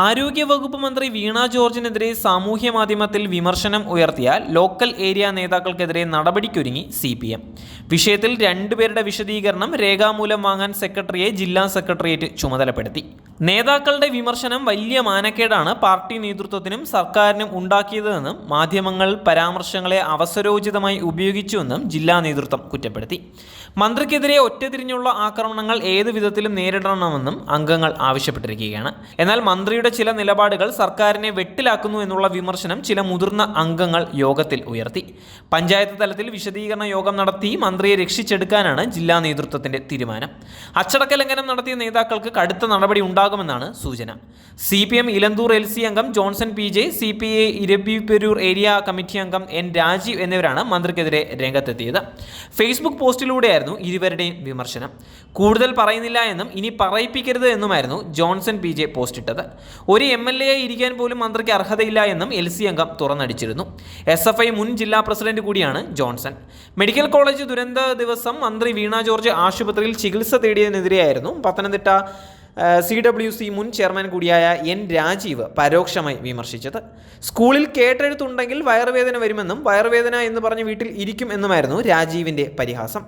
ആരോഗ്യവകുപ്പ് മന്ത്രി വീണ ജോർജിനെതിരെ സാമൂഹ്യ മാധ്യമത്തിൽ വിമർശനം ഉയർത്തിയ ലോക്കൽ ഏരിയ നേതാക്കൾക്കെതിരെ നടപടിക്കൊരുങ്ങി സി പി എം. വിഷയത്തിൽ രണ്ടുപേരുടെ വിശദീകരണം രേഖാമൂലം വാങ്ങാൻ സെക്രട്ടറിയെ ജില്ലാ സെക്രട്ടേറിയറ്റ് ചുമതലപ്പെടുത്തി. നേതാക്കളുടെ വിമർശനം വലിയ മാനക്കേടാണ് പാർട്ടി നേതൃത്വത്തിനും സർക്കാരിനും ഉണ്ടാക്കിയതെന്നും മാധ്യമങ്ങൾ പരാമർശങ്ങളെ അവസരോചിതമായി ഉപയോഗിച്ചുവെന്നും ജില്ലാ നേതൃത്വം കുറ്റപ്പെടുത്തി. മന്ത്രിക്കെതിരെ ഒറ്റതിരിഞ്ഞുള്ള ആക്രമണങ്ങൾ ഏത് വിധത്തിലും നേരിടണമെന്നും അംഗങ്ങൾ ആവശ്യപ്പെട്ടിരിക്കുകയാണ്. എന്നാൽ മന്ത്രിയുടെ ചില നിലപാടുകൾ സർക്കാരിനെ വെട്ടിലാക്കുന്നു എന്നുള്ള വിമർശനം ചില മുതിർന്ന അംഗങ്ങൾ യോഗത്തിൽ ഉയർത്തി. പഞ്ചായത്ത് തലത്തിൽ വിശദീകരണ യോഗം നടത്തി മന്ത്രിയെ രക്ഷിച്ചെടുക്കാനാണ് ജില്ലാ നേതൃത്വത്തിന്റെ തീരുമാനം. അച്ചടക്ക ലംഘനം നടത്തിയ നേതാക്കൾക്ക് കടുത്ത നടപടി ഉണ്ടാകുമെന്നാണ് സൂചന. C P M Elanthoor L C അംഗം Johnson P J C P I Eraviperoor area committee അംഗം എൻ രാജീവ് എന്നിവരാണ് മന്ത്രിക്കെതിരെ രംഗത്തെത്തിയത്. ഫേസ്ബുക്ക് പോസ്റ്റിലൂടെയായിരുന്നു ഇരുവരുടെയും വിമർശനം. കൂടുതൽ പറയുന്നില്ല എന്നും ഇനി പറയിപ്പിക്കരുത് എന്നുമായിരുന്നു ജോൺസൺ പി ജെ പോസ്റ്റിട്ടത്. ഒരു എം എൽ എ ഇരിക്കാൻ പോലും മന്ത്രിക്ക് അർഹതയില്ല എന്നും എൽ സി അംഗം തുറന്നടിച്ചിരുന്നു. എസ് എഫ് ഐ മുൻ ജില്ലാ പ്രസിഡന്റ് കൂടിയാണ് ജോൺസൺ. മെഡിക്കൽ കോളേജ് ദുരന്ത ദിവസം മന്ത്രി വീണ ജോർജ് ആശുപത്രിയിൽ ചികിത്സ തേടിയതിനെതിരെയായിരുന്നു പത്തനംതിട്ട സി ഡബ്ല്യു സി മുൻ ചെയർമാൻ കൂടിയായ എൻ രാജീവ് പരോക്ഷമായി വിമർശിച്ചത്. സ്കൂളിൽ കേട്ടെഴുത്തുണ്ടെങ്കിൽ വയറുവേദന വരുമെന്നും വയറുവേദന എന്ന് പറഞ്ഞ് വീട്ടിൽ ഇരിക്കും എന്നുമായിരുന്നു രാജീവിന്റെ പരിഹാസം.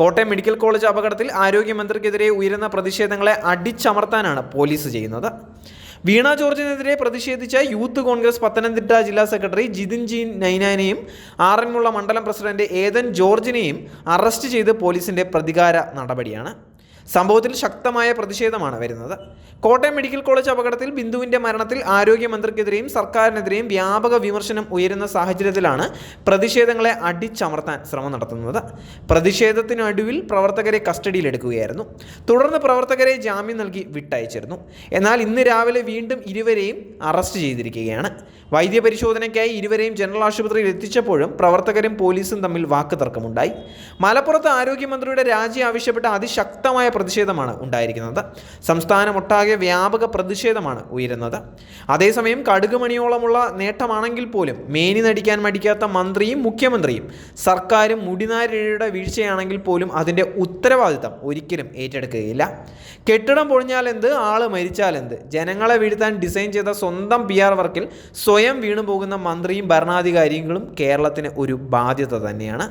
കോട്ടയം മെഡിക്കൽ കോളേജ് അപകടത്തിൽ ആരോഗ്യമന്ത്രിക്കെതിരെ ഉയരുന്ന പ്രതിഷേധങ്ങളെ അടിച്ചമർത്താനാണ് പോലീസ് ചെയ്യുന്നത്. വീണ ജോർജിനെതിരെ പ്രതിഷേധിച്ച യൂത്ത് കോൺഗ്രസ് പത്തനംതിട്ട ജില്ലാ സെക്രട്ടറി ജിതിൻ ജി നൈനാനെയും ആറന്മുള മണ്ഡലം പ്രസിഡന്റ് ഏതൻ ജോർജിനെയും അറസ്റ്റ് ചെയ്ത് പോലീസിന്റെ പ്രതികാര നടപടിയാണ്. സംഭവത്തിൽ ശക്തമായ പ്രതിഷേധമാണ് വരുന്നത്. കോട്ടയം മെഡിക്കൽ കോളേജ് അപകടത്തിൽ ബിന്ദുവിന്റെ മരണത്തിൽ ആരോഗ്യമന്ത്രിക്കെതിരെയും സർക്കാരിനെതിരെയും വ്യാപക വിമർശനം ഉയരുന്ന സാഹചര്യത്തിലാണ് പ്രതിഷേധങ്ങളെ അടിച്ചമർത്താൻ ശ്രമം നടത്തുന്നത്. പ്രതിഷേധത്തിനടുവിൽ പ്രവർത്തകരെ കസ്റ്റഡിയിലെടുക്കുകയായിരുന്നു. തുടർന്ന് പ്രവർത്തകരെ ജാമ്യം നൽകി വിട്ടയച്ചിരുന്നു. എന്നാൽ ഇന്ന് രാവിലെ വീണ്ടും ഇരുവരെയും അറസ്റ്റ് ചെയ്തിരിക്കുകയാണ്. വൈദ്യപരിശോധനയ്ക്കായി ഇരുവരെയും ജനറൽ ആശുപത്രിയിൽ എത്തിച്ചപ്പോഴും പ്രവർത്തകരും പോലീസും തമ്മിൽ വാക്കുതർക്കമുണ്ടായി. മലപ്പുറത്ത് ആരോഗ്യമന്ത്രിയുടെ രാജി ആവശ്യപ്പെട്ട അതിശക്തമായ പ്രതിഷേധമാണ് ഉണ്ടായിരിക്കുന്നത്. സംസ്ഥാനമൊട്ടാകെ വ്യാപക പ്രതിഷേധമാണ് ഉയരുന്നത്. അതേസമയം കടുകുമണിയോളമുള്ള നേട്ടമാണെങ്കിൽ പോലും മേനി നടിക്കാൻ മടിക്കാത്ത മന്ത്രിയും മുഖ്യമന്ത്രിയും സർക്കാരും മുടിനാരിഴയുടെ വീഴ്ചയാണെങ്കിൽ പോലും അതിന്റെ ഉത്തരവാദിത്തം ഒരിക്കലും ഏറ്റെടുക്കുകയില്ല. കെട്ടിടം ആൾ മരിച്ചാൽ എന്ത് ജനങ്ങളെ വീഴ്ത്താൻ ഡിസൈൻ ചെയ്ത സ്വന്തം പി ആർ വർക്കിൽ സ്വയം വീണുപോകുന്ന മന്ത്രിയും ഭരണാധികാരികളും കേരളത്തിന് ഒരു ബാധ്യത തന്നെയാണ്.